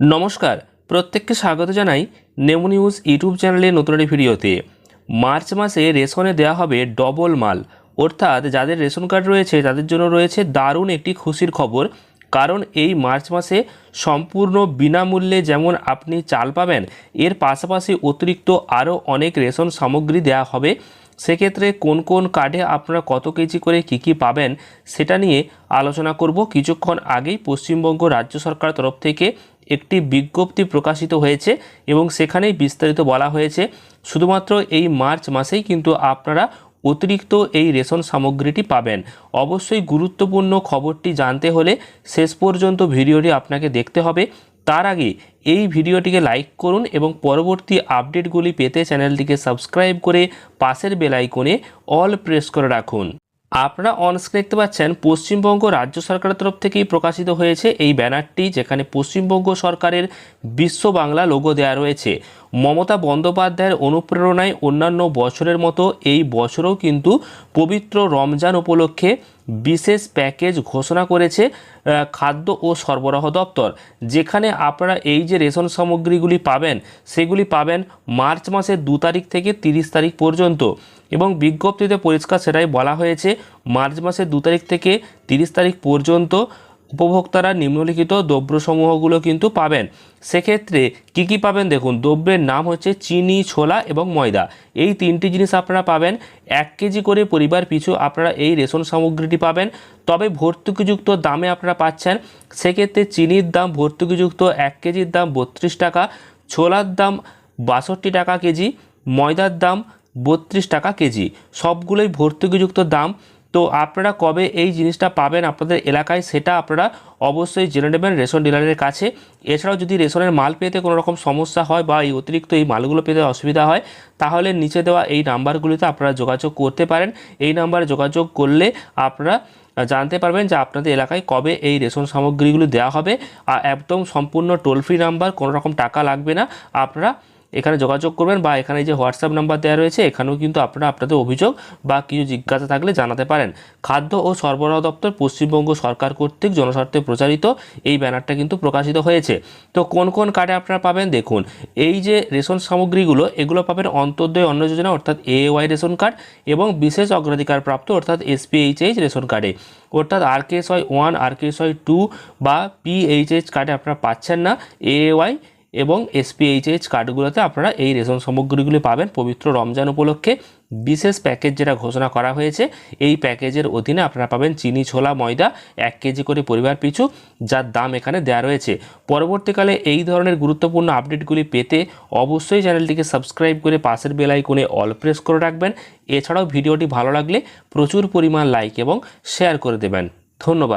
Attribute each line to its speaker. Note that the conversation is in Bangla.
Speaker 1: নমস্কার, প্রত্যেককে স্বাগত জানাই নেমো নিউজ ইউটিউব চ্যানেলে নতুন একটি ভিডিওতে। মার্চ মাসে রেশনে দেওয়া হবে ডবল মাল। অর্থাৎ যাদের রেশন কার্ড রয়েছে, তাদের জন্য রয়েছে দারুণ একটি খুশির খবর। কারণ এই মার্চ মাসে সম্পূর্ণ বিনামূল্যে যেমন আপনি চাল পাবেন, এর পাশাপাশি অতিরিক্ত আরও অনেক রেশন সামগ্রী দেওয়া হবে। সেক্ষেত্রে কোন কোন কার্ডে আপনারা কত কেজি করে কী কী পাবেন, সেটা নিয়ে আলোচনা করব কিছুক্ষণ আগেই পশ্চিমবঙ্গ রাজ্য সরকার তরফ থেকে। একটি বিজ্ঞপ্তি প্রকাশিত হয়েছে এবং সেখানেই বিস্তারিত বলা হয়েছে। শুধুমাত্র এই মার্চ মাসেই কিন্তু আপনারা অতিরিক্ত এই রেশন সামগ্রীটি পাবেন। অবশ্যই গুরুত্বপূর্ণ খবরটি জানতে হলে শেষ পর্যন্ত ভিডিওটি আপনাকে দেখতে হবে। তার আগে এই ভিডিওটিকে লাইক করুন এবং পরবর্তী আপডেটগুলি পেতে চ্যানেলটিকে সাবস্ক্রাইব করে পাশের বেল আইকনে অল প্রেস করে রাখুন। আপনারা অনস্ক্রিন দেখতে পাচ্ছেন, পশ্চিমবঙ্গ রাজ্য সরকারের তরফ থেকেই প্রকাশিত হয়েছে এই ব্যানারটি, যেখানে পশ্চিমবঙ্গ সরকারের বিশ্ব বাংলা লোগো দেওয়া রয়েছে। মমতা বন্দ্যোপাধ্যায়ের অনুপ্রেরণায় অন্যান্য বছরের মতো এই বছরও কিন্তু পবিত্র রমজান উপলক্ষে বিশেষ প্যাকেজ ঘোষণা করেছে খাদ্য ও সরবরাহ দপ্তর। যেখানে আপনারা এই যে রেশন সামগ্রীগুলি পাবেন, সেগুলি পাবেন মার্চ মাসের দু তারিখ থেকে তিরিশ তারিখ পর্যন্ত। এবং বিজ্ঞপ্তিতে পরিষ্কার সেটাই বলা হয়েছে, মার্চ মাসের দু তারিখ থেকে তিরিশ তারিখ পর্যন্ত উপভোক্তারা নিম্নলিখিত দ্রব্যসমূহগুলো কিন্তু পাবেন। সেক্ষেত্রে কি কি পাবেন দেখুন, দ্রব্যের নাম হচ্ছে চিনি, ছোলা এবং ময়দা। এই তিনটি জিনিস আপনারা পাবেন, এক কেজি করে পরিবার পিছু আপনারা এই রেশন সামগ্রীটি পাবেন। তবে ভর্তুকিযুক্ত দামে আপনারা পাচ্ছেন, সেক্ষেত্রে চিনির দাম ভর্তুকিযুক্ত এক কেজির দাম বত্রিশ টাকা, ছোলার দাম বাষট্টি টাকা কেজি, ময়দার দাম বত্রিশ টাকা কেজি। সবগুলোই ভর্তুকিযুক্ত দাম। তো আপনারা কবে এই জিনিসটা পাবেন আপনাদের এলাকায় সেটা আপনারা অবশ্যই জেনে নেবেন রেশন ডিলারের কাছে। এছাড়াও যদি রেশনের মাল পেতে কোনো রকম সমস্যা হয় বা এই অতিরিক্ত এই মালগুলো পেতে অসুবিধা হয়, তাহলে নিচে দেওয়া এই নাম্বারগুলিতে আপনারা যোগাযোগ করতে পারেন। এই নাম্বারে যোগাযোগ করলে আপনারা জানতে পারবেন যে আপনাদের এলাকায় কবে এই রেশন সামগ্রীগুলো দেওয়া হবে। আর একদম সম্পূর্ণ টোল ফ্রি নাম্বার, কোনো রকম টাকা লাগবে না। আপনারা এখানে যোগাযোগ করবেন বা এখানে যে হোয়াটসঅ্যাপ নাম্বার দেওয়া রয়েছে, এখানেও কিন্তু আপনারা আপনাদের অভিযোগ বা কিছু জিজ্ঞাসা থাকলে জানাতে পারেন। খাদ্য ও সরবরাহ দপ্তর পশ্চিমবঙ্গ সরকার কর্তৃক জনস্বার্থে প্রচারিত এই ব্যানারটা কিন্তু প্রকাশিত হয়েছে। তো কোন কোন কার্ডে আপনারা পাবেন দেখুন। এই যে রেশন সামগ্রীগুলো, এগুলো পাবেন অন্তর্দয় অন্ন যোজনা অর্থাৎ এওয়াই রেশন কার্ড এবং বিশেষ অগ্রাধিকার প্রাপ্ত অর্থাৎ এসপিএইচএইচ রেশন কার্ডে। অর্থাৎ R K one R K two বা পিএইচএইচ কার্ডে আপনারা পাচ্ছেন না এওয়াই এবং এসপিএইচএইচ কার্ডগুলোতে আপনারা এই রেশন সামগ্রীগুলি পাবেন পবিত্র রমজান উপলক্ষে। বিশেষ প্যাকেজ যেটা ঘোষণা করা হয়েছে, এই প্যাকেজের অধীনে আপনারা পাবেন চিনি, ছোলা, ময়দা, এক কেজি করে পরিবার পিছু, যার দাম এখানে দেওয়া রয়েছে। পরবর্তীকালে এই ধরনের গুরুত্বপূর্ণ আপডেটগুলি পেতে অবশ্যই চ্যানেলটিকে সাবস্ক্রাইব করে পাশের বেল আইকনে অল প্রেস করে রাখবেন। এছাড়াও ভিডিওটি ভালো লাগলে প্রচুর পরিমাণ লাইক এবং শেয়ার করে দেবেন। ধন্যবাদ।